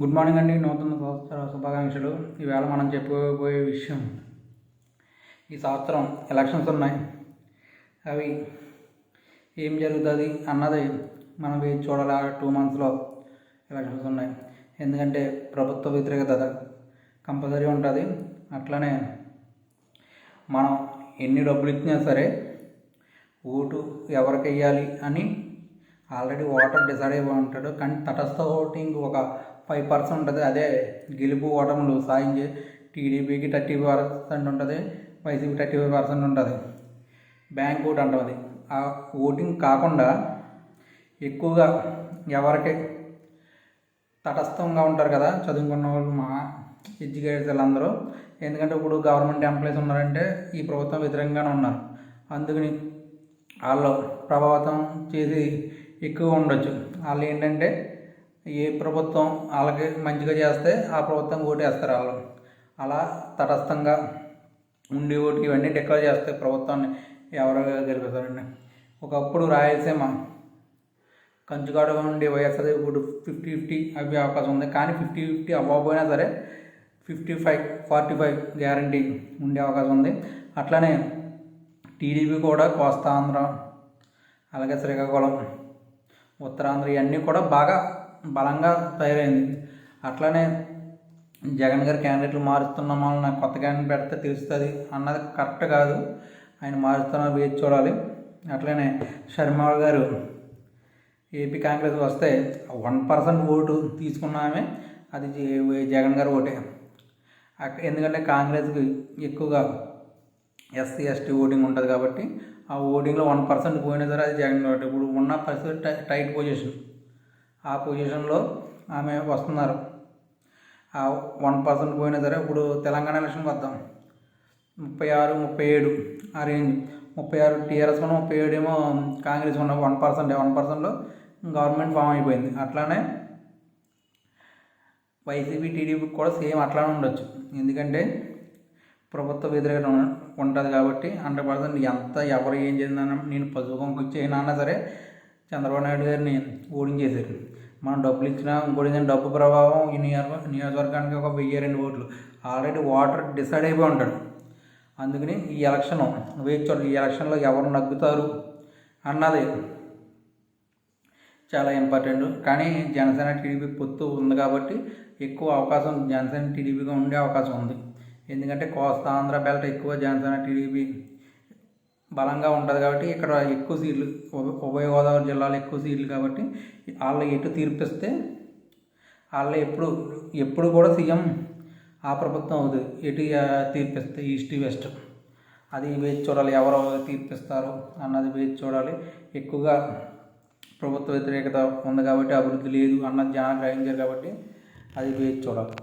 Good morning అండి. నూతన సంవత్సర శుభాకాంక్షలు. ఈవేళ మనం చెప్పుకోబోయే విషయం ఈ సంవత్సరం ఎలక్షన్స్ ఉన్నాయి. అవి ఏం జరుగుతుంది అన్నది మనం వేచి చూడాలి? టూ మంత్స్లో ఎలక్షన్స్ ఉన్నాయి. ఎందుకంటే ప్రభుత్వ వ్యతిరేకత కంపల్సరీ ఉంటుంది. అట్లనే మనం ఎన్ని డబ్బులు ఇచ్చినా సరే ఓటు ఎవరికి వేయాలి అని ఆల్రెడీ ఓటర్ డిసైడ్ అయిపోయి ఉంటాడు. కానీ తటస్థ ఓటింగ్ ఒక ఫైవ్ పర్సెంట్ ఉంటుంది. అదే గెలుపు ఓటములు సాధించే టీడీపీకి థర్టీ పర్సెంట్ ఉంటుంది వైసీపీ థర్టీ ఫైవ్ పర్సెంట్ ఉంటుంది. బ్యాంక్ ఓట్ అంటుంది. ఆ ఓటింగ్ కాకుండా ఎక్కువగా ఎవరికి తటస్థంగా ఉంటారు కదా చదువుకున్న వాళ్ళు మా ఎడ్యుకేటర్స్ వాళ్ళందరూ ఎందుకంటే ఇప్పుడు గవర్నమెంట్ ఎంప్లాయీస్ ఉన్నారంటే ఈ ప్రభుత్వం వ్యతిరేకంగానే ఉన్నారు. అందుకని వాళ్ళు ప్రభావితం చేసి ఎక్కువ ఉండొచ్చు. వాళ్ళు ఏంటంటే ఏ ప్రభుత్వం వాళ్ళకి మంచిగా చేస్తే ఆ ప్రభుత్వం ఓటేస్తారు వాళ్ళు. అలా తటస్థంగా ఉండి ఓటు ఇవన్నీ డిక్లేర్ చేస్తాయి ప్రభుత్వాన్ని ఎవరు గెలుపుతారండి ఒకప్పుడు రాయలసీమ కంచుగాడ ఉండి వైఎస్ఆర్ ఇప్పుడు ఫిఫ్టీ ఫిఫ్టీ అవి అవకాశం ఉంది. కానీ ఫిఫ్టీ ఫిఫ్టీ అవ్వకపోయినా సరే fifty five forty five guarantee ఉండే అవకాశం ఉంది. అట్లనే టీడీపీ కూడా కోస్తాంధ్ర అలాగే శ్రీకాకుళం ఉత్తరాంధ్ర ఇవన్నీ కూడా బాగా బలంగా తయారైంది. అట్లనే జగన్ గారి క్యాండిడేట్లు మారుస్తున్నాం వలన కొత్త క్యాండిడేట్ పెడితే తెలుస్తుంది అన్నది కరెక్ట్ కాదు. ఆయన మారుస్తున్నా వేచి చూడాలి. అట్లనే శర్మ గారు ఏపీ కాంగ్రెస్ వస్తే వన్ పర్సెంట్ ఓటు తీసుకున్నామే. అది జగన్ గారు ఓటే. ఎందుకంటే కాంగ్రెస్కి ఎక్కువగా ఎస్సీ ఎస్టీ ఓటింగ్ ఉంటుంది కాబట్టి ఆ ఓటింగ్లో వన్ పర్సెంట్ పోయినా సరే అది జగన్ కాబట్టి ఇప్పుడు ఉన్న పరిస్థితి టైట్ పొజిషన్. ఆ పొజిషన్లో ఆమె వస్తున్నారు. ఆ వన్ పర్సెంట్ పోయినా సరే ఇప్పుడు తెలంగాణ ఎలక్షన్కి వద్దాం. ముప్పై ఆరు ముప్పై ఏడు ఆ రేంజ్ ముప్పై ఆరు టీఆర్ఎస్ ఉన్న ముప్పై ఏడు ఏమో కాంగ్రెస్ ఉన్న వన్ పర్సెంట్ వన్ పర్సెంట్లో గవర్నమెంట్ ఫామ్ అయిపోయింది. అట్లానే వైసీపీ టీడీపీకి కూడా సేమ్ అట్లానే ఉండొచ్చు. ఎందుకంటే ప్రభుత్వ వ్యతిరేకత ఉంటుంది కాబట్టి హండ్రెడ్ పర్సెంట్ ఎంత ఎవరు ఏం చేసిందన్న నేను పసుపు కుంకు అన్నా సరే చంద్రబాబు నాయుడు గారిని ఓడించేశారు మనం డబ్బులు ఇచ్చినా ఇంకోటి డబ్బు ప్రభావం ఈ నియోజక నియోజకవర్గానికి ఒక వెయ్యి రెండు ఓట్లు. ఆల్రెడీ ఓటర్ డిసైడ్ అయిపోయి ఉంటాడు. అందుకని ఈ ఎలక్షన్ వేచి ఈ ఎలక్షన్లో ఎవరు నగ్గుతారు అన్నది చాలా ఇంపార్టెంట్. కానీ జనసేన టీడీపీ పొత్తు ఉంది కాబట్టి ఎక్కువ అవకాశం జనసేన టీడీపీగా ఉండే అవకాశం ఉంది. ఎందుకంటే కోస్తా ఆంధ్ర బెల్ట్ ఎక్కువ జనసేన టీడీపీ బలంగా ఉంటుంది కాబట్టి ఇక్కడ ఎక్కువ సీట్లు ఉభయ గోదావరి జిల్లాలో ఎక్కువ సీట్లు కాబట్టి వాళ్ళు ఎటు తీర్పిస్తే వాళ్ళు ఎప్పుడు ఎప్పుడు కూడా సీఎం ఆ ప్రభుత్వం అవుతుంది ఎటు తీర్పిస్తే ఈస్ట్ వెస్ట్. అది వేచి చూడాలి ఎవరు తీర్పిస్తారు అన్నది వేచి చూడాలి. ఎక్కువగా ప్రభుత్వ వ్యతిరేకత ఉంది కాబట్టి అభివృద్ధి లేదు అన్నది జనాలు గ్రహించారు కాబట్టి అది వేచి చూడాలి.